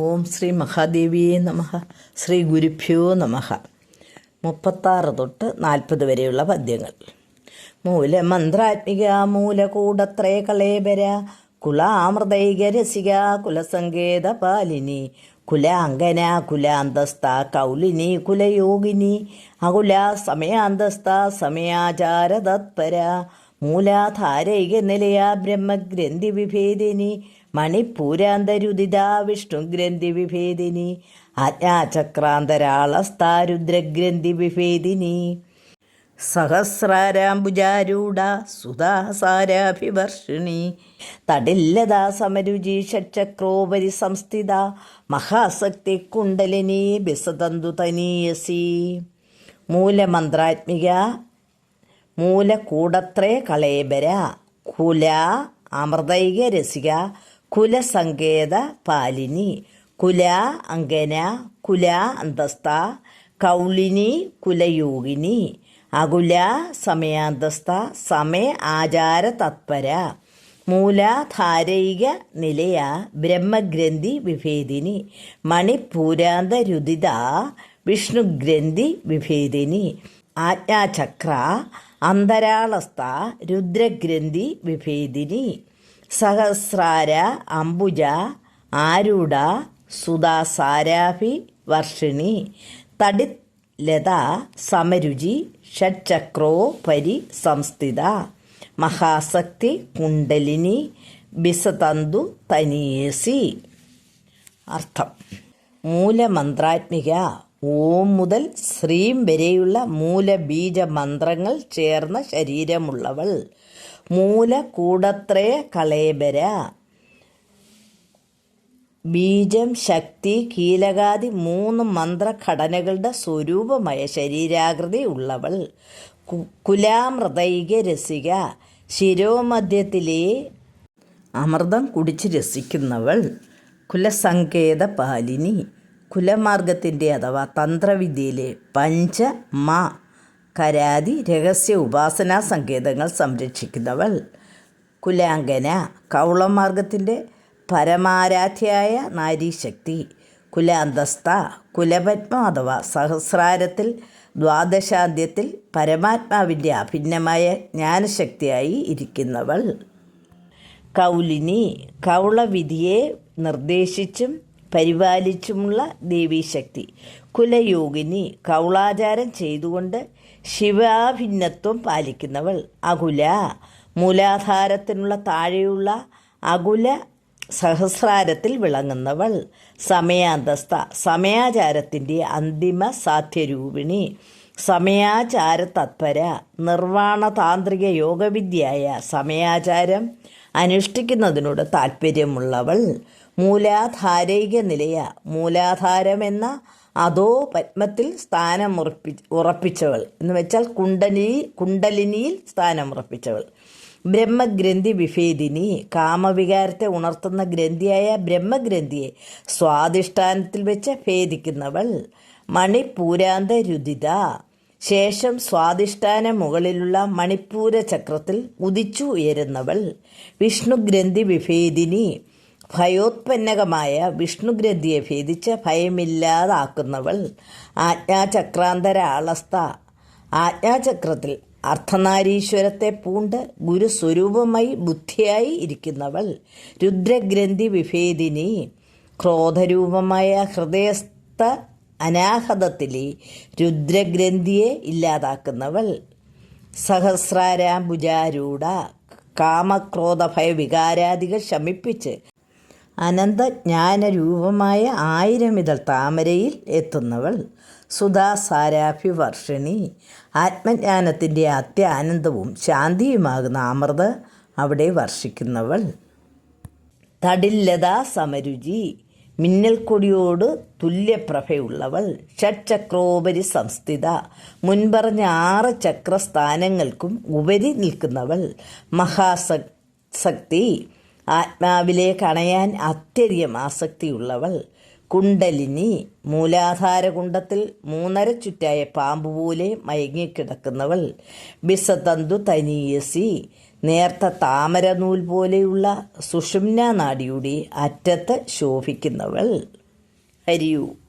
ഓം ശ്രീ മഹാദേവിയെ നമഹ. ശ്രീ ഗുരുഭ്യോ നമഹ. മുപ്പത്താറ് തൊട്ട് നാൽപ്പത് വരെയുള്ള പദ്യങ്ങൾ. മൂലമന്ത്രാത്മിക മൂലകൂടത്രേ കളേബര കുലാമൃതൈക രസിക കുലസങ്കേത പാലിനി കുലാങ്കന കുലാന്തസ്ഥ കൗലിനി കുലയോഗിനി അകുല സമയാന്തസ്ഥ സമയാചാര തത്പര മൂലാധാരൈക നിലയാ ബ്രഹ്മഗ്രന്ഥി വിഭേദിനി മണിപ്പൂരാന്തരുദിത വിഷ്ണുഗ്രന്ഥി വിഭേദിനി ആജ്ഞാചക്രാന്തരാളസ്ഥാരുദ്രഗ്രന്ഥി വിഭേദിനി സഹസ്രാരാംബുജാരൂഢ സുധാസാരാഭിവർഷിണി. തടില്ലതാ സമരുചി ഷക്രോപരി സംസ്ഥിത മഹാസക്തി കുണ്ടലിനി ബിസതന്തു തനീയസി. മൂലമന്ത്രാത്മിക മൂലകൂടത്രേ കളേബര കുല അമൃതൈക രസിക കുലസങ്കേത പാലിനി കുല അങ്കന കുല അന്തസ്ത കൗളിനി കുലയോഗിനി അകുല സമയാന്തസ്ഥ സമയ ആചാര തത്പര മൂലാധാരൈക നിലയ ബ്രഹ്മഗ്രന്ഥി വിഭേദിനി മണിപൂരാന്ത രുദിത വിഷ്ണുഗ്രന്ഥി വിഭേദിനി ആജ്ഞാചക്ര അന്തരാളസ്ഥ രുദ്രഗ്രന്ഥി വിഭേദിനി സഹസ്രാര അംബുജ ആരൂഢ സുധാസാരാഭി വർഷിണി തടി ലത സമരുചി ഷഡ്ചക്രോ പരി സംസ്ഥിത മഹാസക്തി കുണ്ടലിനി ബിസതന്തു തനിയേസി. അർത്ഥം. മൂലമന്ത്രാത്മിക ഓം മുതൽ ശ്രീം വരെയുള്ള മൂലബീജ മന്ത്രങ്ങൾ ചേർന്ന ശരീരമുള്ളവൾ. മൂല മൂലകൂടത്രേ കളേബര. ബീജം ശക്തി കീലകാതി മൂന്ന് മന്ത്രഘടനകളുടെ സ്വരൂപമായ ശരീരാകൃതി ഉള്ളവൾ. കുലാമൃതൈക രസിക. ശിരോമധ്യത്തിലെ അമൃതം കുടിച്ച് രസിക്കുന്നവൾ. കുലസങ്കേത പാലിനി. കുലമാർഗത്തിന്റെ അഥവാ തന്ത്രവിദ്യയിലെ പഞ്ച മ കരാതി രഹസ്യ ഉപാസനാ സങ്കേതങ്ങൾ സംരക്ഷിക്കുന്നവൾ. കുലാങ്കന കൗളമാർഗത്തിന്റെ പരമാരാധ്യായ നാരീശക്തി. കുലാന്തസ്ഥ കുലപത്മ അഥവാ സഹസ്രാരത്തിൽ ദ്വാദശാദ്യത്തിൽ പരമാത്മാവിന്റെ അഭിന്നമായ ജ്ഞാനശക്തിയായി ഇരിക്കുന്നവൾ. കൗലിനി കൗളവിധിയെ നിർദ്ദേശിച്ചും പരിപാലിച്ചുമുള്ള ദേവീശക്തി. കുലയോഗിനി കൗളാചാരം ചെയ്തുകൊണ്ട് ശിവാഭിന്നത്വം പാലിക്കുന്നവൾ. അകുല മൂലാധാരത്തിനുള്ള താഴെയുള്ള അകുല സഹസ്രാരത്തിൽ വിളങ്ങുന്നവൾ. സമയാന്തസ്ഥ സമയാചാരത്തിന്റെ അന്തിമ സാധ്യരൂപിണി. സമയാചാര തത്പര നിർവാണ താന്ത്രിക യോഗവിദ്യയായ സമയാചാരം അനുഷ്ഠിക്കുന്നതിനോട് താല്പര്യമുള്ളവൾ മൂലാധാരൈക നിലയ മൂലാധാരമെന്ന അതോ പത്മത്തിൽ സ്ഥാനം ഉറപ്പി ഉറപ്പിച്ചവൾ. എന്ന് വെച്ചാൽ കുണ്ടലി കുണ്ടലിനിയിൽ സ്ഥാനം ഉറപ്പിച്ചവൾ ബ്രഹ്മഗ്രന്ഥി വിഭേദിനി കാമവികാരത്തെ ഉണർത്തുന്ന ഗ്രന്ഥിയായ ബ്രഹ്മഗ്രന്ഥിയെ സ്വാധിഷ്ഠാനത്തിൽ വെച്ച് ഭേദിക്കുന്നവൾ മണിപ്പൂരാന്ത രുദിത. ശേഷം സ്വാധിഷ്ഠാന മുകളിലുള്ള മണിപ്പൂര ചക്രത്തിൽ ഉദിച്ചു ഉയരുന്നവൾ വിഷ്ണുഗ്രന്ഥി വിഭേദിനി. ഭയോത്പന്നകമായ വിഷ്ണുഗ്രന്ഥിയെ ഭേദിച്ച് ഭയമില്ലാതാക്കുന്നവൾ ആജ്ഞാചക്രാന്തര ആളസ്ഥ ആജ്ഞാചക്രത്തിൽ അർത്ഥനാരീശ്വരത്തെ പൂണ്ട് ഗുരുസ്വരൂപമായി ബുദ്ധിയായി ഇരിക്കുന്നവൾ രുദ്രഗ്രന്ഥി വിഭേദിനി. ക്രോധരൂപമായ ഹൃദയസ്ഥ അനാഹതത്തിലെ രുദ്രഗ്രന്ഥിയെ ഇല്ലാതാക്കുന്നവൾ സഹസ്രാരാംബുജാരൂഢ. കാമക്രോധഭയ വികാരാദികൾ ശമിപ്പിച്ച് അനന്തജ്ഞാനരൂപമായ ആയിരമിതൾ താമരയിൽ എത്തുന്നവൾ സുധാസാരാഭിവർഷിണി ആത്മജ്ഞാനത്തിന്റെ അത്യാനന്ദവും ശാന്തിയുമാകുന്ന അമൃത് അവിടെ വർഷിക്കുന്നവൾ. തടില്ലതാ സമരുചി. മിന്നൽക്കൊടിയോട് തുല്യപ്രഭയുള്ളവൾ. ഷഡ്ചക്രോപരി സംസ്ഥിത. മുൻപറഞ്ഞ ആറ് ചക്രസ്ഥാനങ്ങൾക്കും ഉപരി നിൽക്കുന്നവൾ. മഹാസക്തി ആത്മാവിലേക്ക് കണയാൻ അത്യധികം ആസക്തിയുള്ളവൾ കുണ്ടലിനി മൂലാധാരകുണ്ടത്തിൽ മൂന്നര ചുറ്റായ പാമ്പ് പോലെ മയങ്ങിക്കിടക്കുന്നവൾ ബിസതന്തു തനീയസി നേർത്ത താമരനൂൽ പോലെയുള്ള സുഷുമ്ന നാടിയുടെ അറ്റത്ത് ശോഭിക്കുന്നവൾ. ഹരിയു.